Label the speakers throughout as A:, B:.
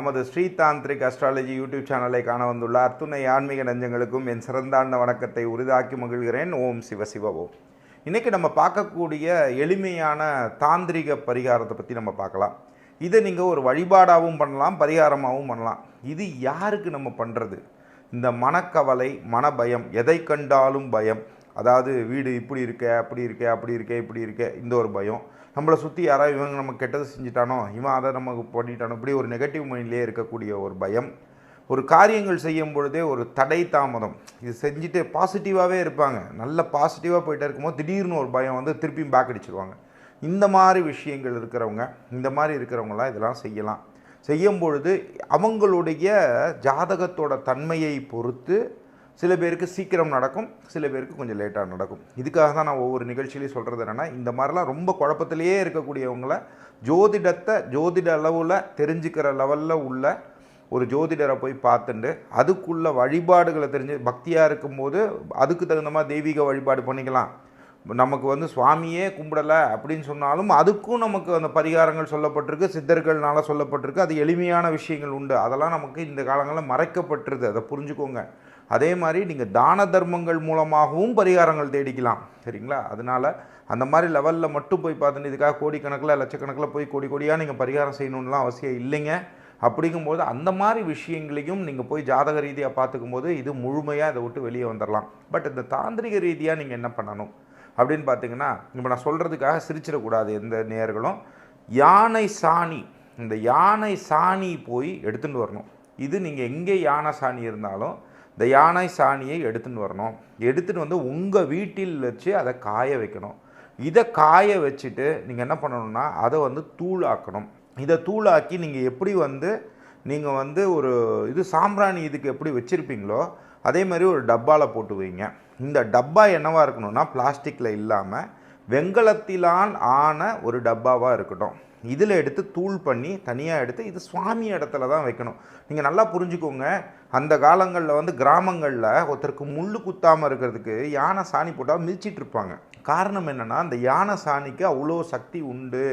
A: நமது Sri tantric astrology YouTube சேனலை காண வந்துள்ள அத்துணை ஆன்மீக நெஞ்சங்களுக்கும் என் சிறந்தாண்ட வணக்கத்தை உரிதாக்கி மகிழ்கிறேன். ஓம் சிவ சிவ ஓம் இன்றைக்கி நம்ம பார்க்கக்கூடிய எளிமையான தாந்திரிக பரிகாரத்தை பற்றி நம்ம பார்க்கலாம். இதை நீங்கள் ஒரு வழிபாடாகவும் பண்ணலாம் பரிகாரமாகவும் பண்ணலாம். இது யாருக்கு நம்ம பண்ணுறது இந்த மனக்கவலை மனபயம் எதை கண்டாலும் பயம் அதாவது வீடு இப்படி இருக்க அப்படி இருக்க அப்படி இருக்க இப்படி இருக்க இந்த ஒரு பயம். நம்மளை சுற்றி யாராவது இவங்க நம்ம கெட்டது செஞ்சிட்டானோ இவன் அதை நமக்கு பண்ணிட்டானோ இப்படி ஒரு நெகட்டிவ் மைண்ட்லேயே இருக்கக்கூடிய ஒரு பயம். ஒரு காரியங்கள் செய்யும் பொழுதே ஒரு தடை தாமதம். இது செஞ்சுட்டு பாசிட்டிவாகவே இருப்பாங்க. நல்ல பாசிட்டிவாக போயிட்டே இருக்கும்போது திடீர்னு ஒரு பயம் வந்து திருப்பியும் பேக் அடிச்சிருவாங்க. இந்த மாதிரி விஷயங்கள் இருக்கிறவங்க இந்த மாதிரி இருக்கிறவங்களாம் இதெல்லாம் செய்யலாம். செய்யும் பொழுது அவங்களுடைய ஜாதகத்தோட தன்மையை பொறுத்து சில பேருக்கு சீக்கிரம் நடக்கும் சில பேருக்கு கொஞ்சம் லேட்டாக நடக்கும். இதுக்காக தான் நான் ஒவ்வொரு நிகழ்ச்சியிலையும் சொல்கிறது என்னென்னா இந்த மாதிரிலாம் ரொம்ப குழப்பத்திலேயே இருக்கக்கூடியவங்கள ஜோதிடத்தை ஜோதிட அளவில் தெரிஞ்சுக்கிற லெவலில் உள்ள ஒரு ஜோதிடரை போய் பார்த்துட்டு அதுக்குள்ள வழிபாடுகளை தெரிஞ்சு பக்தியாக இருக்கும்போது அதுக்கு தகுந்த மாதிரி தெய்வீக வழிபாடு பண்ணிக்கலாம். நமக்கு வந்து சுவாமியே கும்பிடலை அப்படின்னு சொன்னாலும் அதுக்கும் நமக்கு அந்த பரிகாரங்கள் சொல்லப்பட்டிருக்கு சித்தர்கள்னால சொல்லப்பட்டிருக்கு. அது எளிமையான விஷயங்கள் உண்டு. அதெல்லாம் நமக்கு இந்த காலங்களில் மறைக்கப்பட்டிருது. அதை புரிஞ்சுக்கோங்க. அதே மாதிரி நீங்கள் தான தர்மங்கள் மூலமாகவும் பரிகாரங்கள் தேடிக்கலாம். சரிங்களா? அதனால் அந்த மாதிரி லெவலில் மட்டும் போய் பார்த்துட்டு இதுக்காக கோடிக்கணக்கில் லட்சக்கணக்கில் போய் கோடி கோடியாக நீங்கள் பரிகாரம் செய்யணுன்னுலாம் அவசியம் இல்லைங்க. அப்படிங்கும்போது அந்த மாதிரி விஷயங்களையும் நீங்கள் போய் ஜாதக ரீதியாக பார்த்துக்கும் போது இது முழுமையாக இதை விட்டு வெளியே வந்துடலாம் பட் இந்த தாந்திரிக ரீதியாக நீங்கள் என்ன பண்ணணும்? அப்படின்னு பார்த்தீங்கன்னா இப்போ நான் சொல்கிறதுக்காக சிரிச்சிடக்கூடாது எந்த நேர்களும் யானை சாணி இந்த யானை சாணி போய் எடுத்துகிட்டு வரணும். இது நீங்கள் எங்கே யானை சாணி இருந்தாலும் இந்த யானை சாணியை எடுத்துன்னு வரணும். எடுத்துகிட்டு வந்து உங்கள் வீட்டில் வச்சு அதை காய வைக்கணும். இதை காய வச்சுட்டு நீங்கள் என்ன பண்ணணும்னா அதை வந்து தூளாக்கணும். இதை தூளாக்கி நீங்கள் எப்படி வந்து நீங்கள் வந்து ஒரு இது சாம்பிராணி இதுக்கு எப்படி வச்சுருப்பீங்களோ அதே மாதிரி ஒரு டப்பாவில் போட்டு வைங்க. இந்த டப்பா என்னவாக இருக்கணும்னா பிளாஸ்டிக்கில் இல்லாமல் வெங்கலத்திலான் ஆன ஒரு டப்பாவாக இருக்கட்டும். இதில் எடுத்து தூள் பண்ணி தனியாக எடுத்து இது சுவாமி இடத்துல தான் வைக்கணும். நீங்கள் நல்லா புரிஞ்சுக்கோங்க. அந்த காலங்களில் வந்து கிராமங்களில் ஒருத்தருக்கு முள் குத்தாமல் இருக்கிறதுக்கு யானை சாணி போட்டால் மிதிச்சிட்டு இருப்பாங்க. காரணம் என்னென்னா அந்த யானை சாணிக்கு அவ்வளோ சக்தி உண்டு.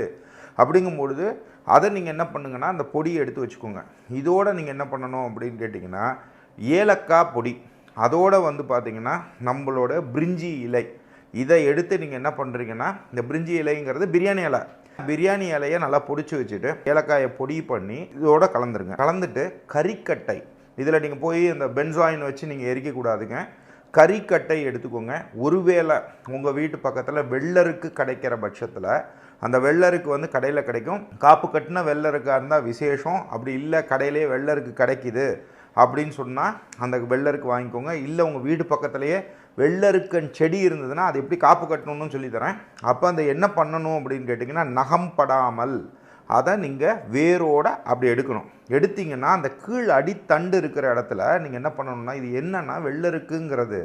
A: அப்படிங்கும்பொழுது அதை நீங்கள் என்ன பண்ணுங்கன்னா அந்த பொடியை எடுத்து வச்சுக்கோங்க. இதோடு நீங்கள் என்ன பண்ணணும் அப்படின்னு கேட்டிங்கன்னா ஏலக்காய் பொடி. அதோடு வந்து பார்த்தீங்கன்னா நம்மளோட பிரிஞ்சி இலை. இதை எடுத்து நீங்கள் என்ன பண்ணுறீங்கன்னா இந்த பிரிஞ்சி இலைங்கிறது பிரியாணி இலை. பிரியாணி இலையை நல்லா பொடிச்சு வச்சுட்டு ஏலக்காயை பொடி பண்ணி இதோட கலந்துருங்க. கலந்துட்டு கறிக்கட்டை. இதில் நீங்கள் போய் இந்த பென்சாயின் வச்சு நீங்கள் எரிக்கக்கூடாதுங்க கறிக்கட்டை எடுத்துக்கோங்க. ஒருவேளை உங்கள் வீட்டு பக்கத்தில் வெள்ளருக்கு கிடைக்கிற பட்சத்தில் அந்த வெள்ளருக்கு வந்து கடையில் கிடைக்கும். காப்பு கட்டின வெள்ளருக்காக இருந்தால் விசேஷம். அப்படி இல்லை கடையிலே வெள்ளருக்கு கிடைக்கிது. அப்படின்னு சொன்னால் அந்த வெள்ளருக்கு வாங்கிக்கோங்க. இல்லை உங்கள் வீடு பக்கத்துலேயே வெள்ளருக்கன் செடி இருந்ததுன்னா அது எப்படி காப்பு கட்டணும்னு சொல்லித்தரேன் அப்போ அந்த என்ன பண்ணணும் அப்படின்னு கேட்டிங்கன்னா நகம் படாமல் அதை நீங்கள் வேரோட அப்படி எடுக்கணும். எடுத்தீங்கன்னா அந்த கீழ் அடித்தண்டு இருக்கிற இடத்துல நீங்கள் என்ன பண்ணணும்னா இது என்னென்னா வெள்ளருக்குங்கிறது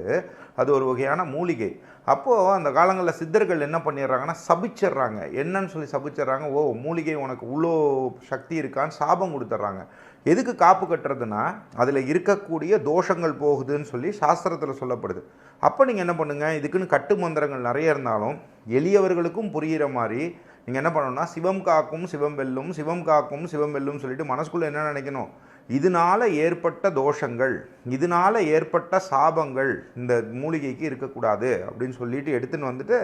A: அது ஒரு வகையான மூலிகை. அப்போது அந்த காலங்களில் சித்தர்கள் என்ன பண்ணிடுறாங்கன்னா சபிச்சிடுறாங்க. என்னன்னு சொல்லி சபிச்சிடுறாங்க ஓ மூலிகை உனக்கு இவ்வளோ சக்தி இருக்கான்னு சாபம் கொடுத்துட்றாங்க. எதுக்கு காப்பு கட்டுறதுன்னா அதில் இருக்கக்கூடிய தோஷங்கள் போகுதுன்னு சொல்லி சாஸ்திரத்தில் சொல்லப்படுது. அப்போ நீங்கள் என்ன பண்ணுங்கள் இதுக்குன்னு கட்டு மந்திரங்கள் நிறைய இருந்தாலும் எளியவர்களுக்கும் புரிகிற மாதிரி நீங்கள் என்ன பண்ணணும்னா சிவம் காக்கும் சிவம் வெல்லும் சிவம் காக்கும் சிவம் வெல்லும் சொல்லிட்டு மனசுக்குள்ளே என்ன நினைக்கணும்? இதனால ஏற்பட்ட தோஷங்கள் இதனால ஏற்பட்ட சாபங்கள் இந்த மூலிகைக்கு இருக்கக்கூடாது அப்படின்னு சொல்லிட்டு எடுத்துன்னு வந்துட்டு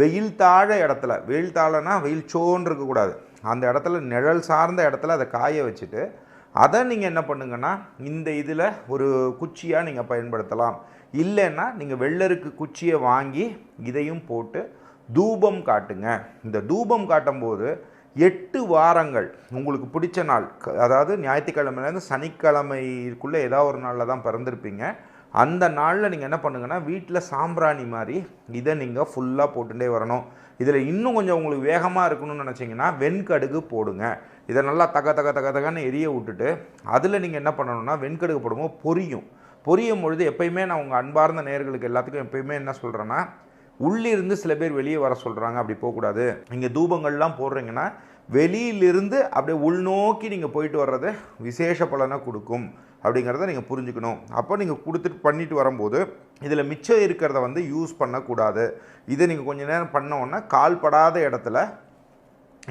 A: வெயில் தாழ இடத்துல வெயில் தாழனா வெயில் சோன்னு இருக்கக்கூடாது. அந்த இடத்துல நிழல் சார்ந்த இடத்துல அதை காய வச்சுட்டு அதை நீங்கள் என்ன பண்ணுங்கன்னா இந்த இதில் ஒரு குச்சியாக நீங்கள் பயன்படுத்தலாம். இல்லைன்னா நீங்கள் வெள்ளருக்கு குச்சியை வாங்கி இதையும் போட்டு தூபம் காட்டுங்க. இந்த தூபம் காட்டும்போது எட்டு வாரங்கள் உங்களுக்கு பிடிச்ச நாள் அதாவது ஞாயிற்றுக்கிழமையிலேருந்து சனிக்கிழமைக்குள்ளே ஏதாவது ஒரு நாளில் தான் பிறந்திருப்பீங்க. அந்த நாளில் நீங்கள் என்ன பண்ணுங்கன்னா வீட்டில் சாம்பிராணி மாதிரி இதை நீங்கள் ஃபுல்லாக போட்டுகிட்டே வரணும். இதில் இன்னும் கொஞ்சம் உங்களுக்கு வேகமாக இருக்கணும்னு நினச்சிங்கன்னா வெண்கடுகு போடுங்க. இதை நல்லா தக தக தக தகன்னு எரிய விட்டுட்டு அதில் நீங்கள் என்ன பண்ணணும்னா வெண்கடுகு போடுமோ பொரியும். பொரியும் பொழுது எப்பயுமே நான் உங்கள் அன்பார்ந்த நேர்களுக்கு எல்லாத்துக்கும் எப்பயுமே என்ன சொல்கிறேன்னா உள்ளிருந்து சில பேர் வெளியே வர சொல்கிறாங்க அப்படி போகக்கூடாது. நீங்கள் தூபங்கள்லாம் போடுறீங்கன்னா வெளியிலிருந்து அப்படியே உள்நோக்கி நீங்கள் போயிட்டு வர்றது விசேஷ பலனை கொடுக்கும் அப்படிங்கிறத நீங்கள் புரிஞ்சுக்கணும். அப்போ நீங்கள் கொடுத்துட்டு பண்ணிட்டு வரும்போது இதில் மிச்சம் இருக்கிறத வந்து யூஸ் பண்ணக்கூடாது. இதை நீங்கள் கொஞ்ச நேரம் பண்ணோன்னா கால்படாத கால் படாத இடத்துல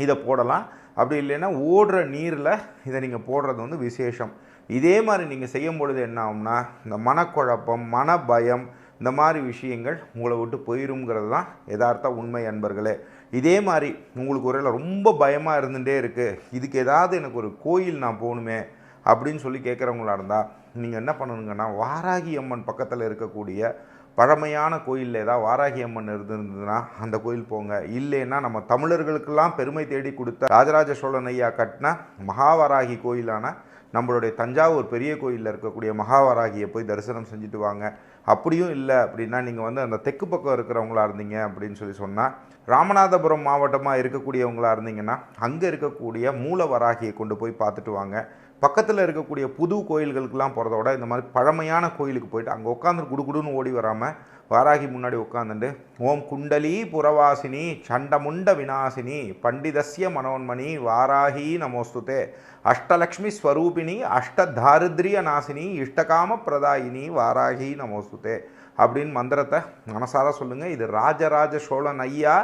A: இதை போடலாம். அப்படி இல்லைன்னா ஓடுற நீரில் இதை நீங்கள் போடுறது வந்து விசேஷம். இதே மாதிரி நீங்கள் செய்யும் பொழுது என்ன ஆகும்னா இந்த மனக்குழப்பம் மன பயம் இந்த மாதிரி விஷயங்கள் உங்களை விட்டு போயிருங்கிறது தான் யதார்த்த உண்மை அன்பர்களே. இதே மாதிரி உங்களுக்கு ஒரு ரொம்ப பயமாக இருந்துகிட்டே இருக்குது இதுக்கு ஏதாவது எனக்கு ஒரு கோயில் நான் போகணுமே அப்படின்னு சொல்லி கேட்குறவங்களா இருந்தால் நீங்கள் என்ன பண்ணணுங்கன்னா வாராகி அம்மன் பக்கத்தில் இருக்கக்கூடிய பழமையான கோயிலில் ஏதாவது வாராகி அம்மன் இருந்திருந்ததுன்னா அந்த கோயில் போங்க. இல்லைன்னா நம்ம தமிழர்களுக்கெல்லாம் பெருமை தேடி கொடுத்த ராஜராஜ சோழன் ஐயா கட்டின மகாவராகி கோயிலான நம்மளுடைய தஞ்சாவூர் பெரிய கோயிலில் இருக்கக்கூடிய மகாவராகியை போய் தரிசனம் செஞ்சுட்டு வாங்க. அப்படியும் இல்லை அப்படின்னா நீங்கள் வந்து அந்த தெற்கு பக்கம் இருக்கிறவங்களா இருந்தீங்க அப்படின்னு சொல்லி சொன்னால் ராமநாதபுரம் மாவட்டமாக இருக்கக்கூடியவங்களா இருந்தீங்கன்னா அங்கே இருக்கக்கூடிய மூல வராகியை கொண்டு போய் பார்த்துட்டு வாங்க. பக்கத்தில் இருக்கக்கூடிய புது கோயில்களுக்கெல்லாம் போகிறத விட இந்த மாதிரி பழமையான கோயிலுக்கு போயிட்டு அங்கே உட்காந்து குடுகுடுன்னு ஓடி வராமல் வாராகி முன்னாடி உட்காந்துட்டு ஓம் குண்டலி புறவாசினி சண்டமுண்ட விநாசினி பண்டிதஸ்ய மனோன்மணி வாராகி நமோஸ்துதே அஷ்டலக்ஷ்மி ஸ்வரூபிணி அஷ்டதாரித்ரிய நாசினி இஷ்டகாம பிரதாயினி வாராகி நமோஸ்துதே அப்படின்னு மந்திரத்தை மனசார சொல்லுங்கள் இது ராஜராஜ சோழன் ஐயா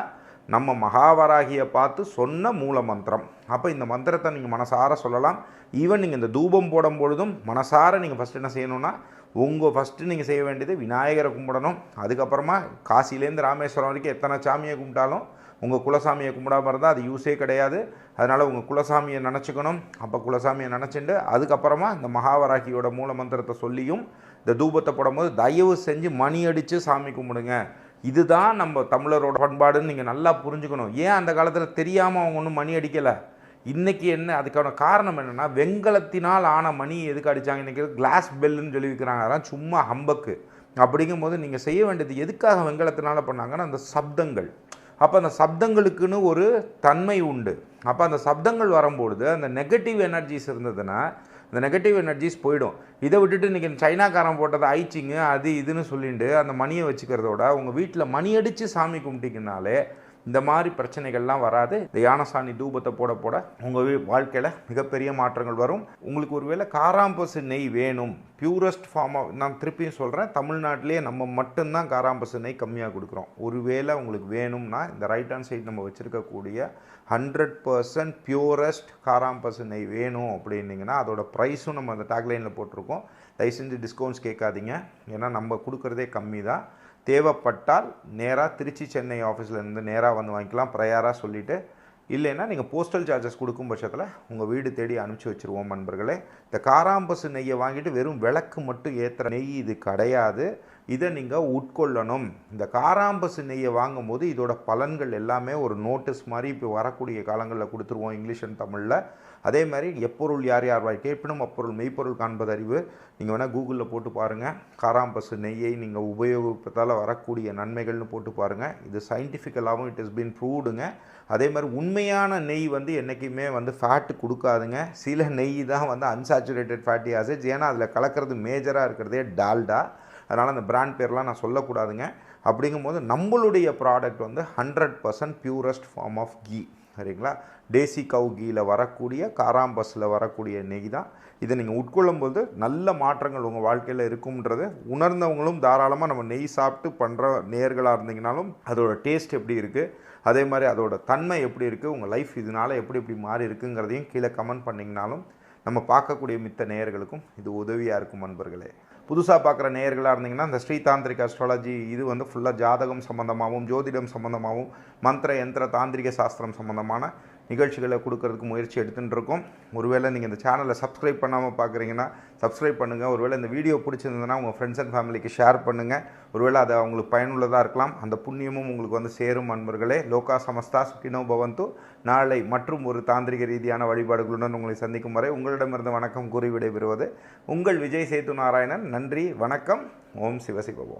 A: நம்ம மகாவராகியை பார்த்து சொன்ன மூல மந்திரம் அப்போ இந்த மந்திரத்தை நீங்கள் மனசார சொல்லலாம். ஈவன் நீங்கள் இந்த தூபம் போடும் பொழுதும் மனசார நீங்கள் ஃபஸ்ட்டு என்ன செய்யணும்னா உங்கள் ஃபஸ்ட்டு நீங்கள் செய்ய வேண்டியது விநாயகரை கும்பிடணும். அதுக்கப்புறமா காசிலேருந்து ராமேஸ்வரம் வரைக்கும் எத்தனை சாமியை கும்பிட்டாலும் உங்கள் குலசாமியை கும்பிடாமல் இருந்தால் அது யூஸே கிடையாது. அதனால் உங்கள் குலசாமியை நினச்சிக்கணும். அப்போ குலசாமியை நினச்சிட்டு அதுக்கப்புறமா இந்த மகாவராகியோட மூல மந்திரத்தை சொல்லியும் இந்த தூபத்தை போடும்போது தயவு செஞ்சு மணி அடித்து சாமி கும்பிடுங்க. இதுதான் நம்ம தமிழரோட பண்பாடுன்னு நீங்கள் நல்லா புரிஞ்சுக்கணும். ஏன் அந்த காலத்தில் தெரியாமல் அவங்க ஒன்றும் மணி அடிக்கலை? இன்றைக்கி என்ன அதுக்கான காரணம் என்னென்னா வெங்கலத்தினால் ஆன மணி எதுக்கு அடித்தாங்க இன்றைக்கி கிளாஸ் பெல்லுன்னு சொல்லி வைக்கிறாங்க. அதெல்லாம் சும்மா ஹம்பக்கு. அப்படிங்கும்போது நீங்கள் செய்ய வேண்டியது எதுக்காக வெங்கலத்தினால பண்ணாங்கன்னா அந்த சப்தங்கள். அப்போ அந்த சப்தங்களுக்குன்னு ஒரு தன்மை உண்டு. அப்போ அந்த சப்தங்கள் வரும்பொழுது அந்த நெகட்டிவ் எனர்ஜிஸ் இருந்ததுன்னா அந்த நெகட்டிவ் எனர்ஜிஸ் போயிடும். இதை விட்டுட்டு இன்றைக்கி சைனாக்காரன் போட்டதை ஐச்சிங்க அது இதுன்னு சொல்லிட்டு அந்த மணியை வச்சுக்கிறதோட உங்கள் வீட்டில் மணி அடித்து சாமி கும்பிட்டிங்கனாலே இந்த மாதிரி பிரச்சனைகள்லாம் வராது. இந்த யானசாணி தூபத்தை போட போட உங்கள் வாழ்க்கையில் மிகப்பெரிய மாற்றங்கள் வரும். உங்களுக்கு ஒருவேளை காராம்பசு நெய் வேணும். பியூரஸ்ட் ஃபார்மாக நான் திருப்பியும் சொல்கிறேன் தமிழ்நாட்டிலேயே நம்ம மட்டும்தான் காராம்பசு நெய் கம்மியாக கொடுக்குறோம். ஒருவேளை உங்களுக்கு வேணும்னா இந்த ரைட் ஹேண்ட் சைடு நம்ம வச்சுருக்கக்கூடிய ஹண்ட்ரட் பர்சன்ட் பியூரஸ்ட் காராம்பசு நெய் வேணும் அப்படின்னிங்கன்னா அதோட ப்ரைஸும் நம்ம அந்த டேக்லைனில் போட்டிருக்கோம். தயவு செஞ்சு டிஸ்கவுண்ட்ஸ் கேட்காதீங்க. ஏன்னா நம்ம கொடுக்குறதே கம்மி தான் தேவைப்பட்டால் நேராக திருச்சி சென்னை ஆஃபீஸ்லேருந்து நேராக வந்து வாங்கிக்கலாம் ப்ரையராக சொல்லிவிட்டு இல்லைன்னா நீங்கள் போஸ்டல் சார்ஜஸ் கொடுக்கும் பட்சத்தில் உங்கள் வீடு தேடி அனுப்பிச்சி வச்சுருவோம் நண்பர்களே. இந்த காராம்பசு நெய்யை வாங்கிட்டு வெறும் விளக்கு மட்டும் ஏற்றுற நெய் இது கிடையாது. இதை நீங்கள் உட்கொள்ளணும். இந்த காராம்பசு நெய்யை வாங்கும்போது இதோட பலன்கள் எல்லாமே ஒரு நோட்டீஸ் மாதிரி இப்போ வரக்கூடிய காலங்களில் கொடுத்துருவோம் இங்கிலீஷ் அண்ட் தமிழில். அதே மாதிரி எப்பொருள் யார் யார் வாய் கேட்பினும் அப்பொருள் மெய்ப்பொருள் காண்பது அறிவு நீங்கள் வேணால் கூகுளில் போட்டு பாருங்கள் காராம்பசு நெய்யை நீங்கள் உபயோகிப்பதால் வரக்கூடிய நன்மைகள்னு போட்டு பாருங்கள் இது சயின்டிஃபிக்கலாகவும் இட் இஸ் பீன் ப்ரூவ்டுங்க அதே மாதிரி உண்மையான நெய் வந்து என்றைக்குமே வந்து ஃபேட்டு கொடுக்காதுங்க. சில நெய் தான் வந்து அன்சாச்சுரேட்டட் ஃபேட்டி ஆசிட்ஸ் ஏன்னா அதில் கலக்கிறது மேஜராக இருக்கிறதே டால்டா. அதனால் அந்த பிராண்ட் பேர்லாம் நான் சொல்லக்கூடாதுங்க. அப்படிங்கும்போது நம்மளுடைய ப்ராடக்ட் வந்து hundred percent purest form of ghee சரிங்களா? டேசி கவு கீயில் வரக்கூடிய காராம்பஸில் வரக்கூடிய நெய் தான். இதை நீங்கள் உட்கொள்ளும்போது நல்ல மாற்றங்கள் உங்கள் வாழ்க்கையில் இருக்கும்ன்றது உணர்ந்தவங்களும் தாராளமாக நம்ம நெய் சாப்பிட்டு பண்ணுற நேர்களாக இருந்தீங்கனாலும் அதோட டேஸ்ட் எப்படி இருக்குது அதே மாதிரி அதோட தன்மை எப்படி இருக்குது உங்கள் லைஃப் இதனால் எப்படி எப்படி மாறி இருக்குங்கிறதையும் கீழே கமெண்ட் பண்ணிங்கனாலும் நம்ம பார்க்கக்கூடிய மித்த நேயர்களுக்கும் இது உதவியாக இருக்கும் நண்பர்களே புதுசாக பார்க்குற நேயர்களாக இருந்தீங்கன்னா இந்த ஸ்ரீதாந்திரிக் அஸ்ட்ராலஜி இது வந்து ஃபுல்லாக ஜாதகம் சம்மந்தமாகவும் ஜோதிடம் சம்மந்தமாகவும் மந்திர யந்திர தாந்திரிக சாஸ்திரம் சம்மந்தமான நிகழ்ச்சிகளை கொடுக்கறதுக்கு முயற்சி எடுத்துகிட்டு இருக்கோம் ஒருவேளை நீங்கள் இந்த சேனலை சப்ஸ்கிரைப் பண்ணாமல் பார்க்குறீங்கன்னா சப்ஸ்கிரைப் பண்ணுங்கள் ஒருவேளை இந்த வீடியோ பிடிச்சிருந்ததுன்னா உங்கள் ஃப்ரெண்ட்ஸ் அண்ட் ஃபேமிலிக்கு ஷேர் பண்ணுங்கள் ஒருவேளை அது அவங்களுக்கு பயனுள்ளதாக இருக்கலாம். அந்த புண்ணியமும் உங்களுக்கு வந்து சேரும் அன்பர்களே. லோகா சமஸ்தா சுக்கினோ பவந்து. நாளை மற்றும் ஒரு தாந்திரிக ரீதியான வழிபாடுகளுடன் உங்களை சந்திக்கும் வரை உங்களிடமிருந்து வணக்கம் கூறி விடைபெறுவது உங்கள் விஜய் சேத்து நாராயணன். நன்றி வணக்கம். ஓம் சிவசிவம்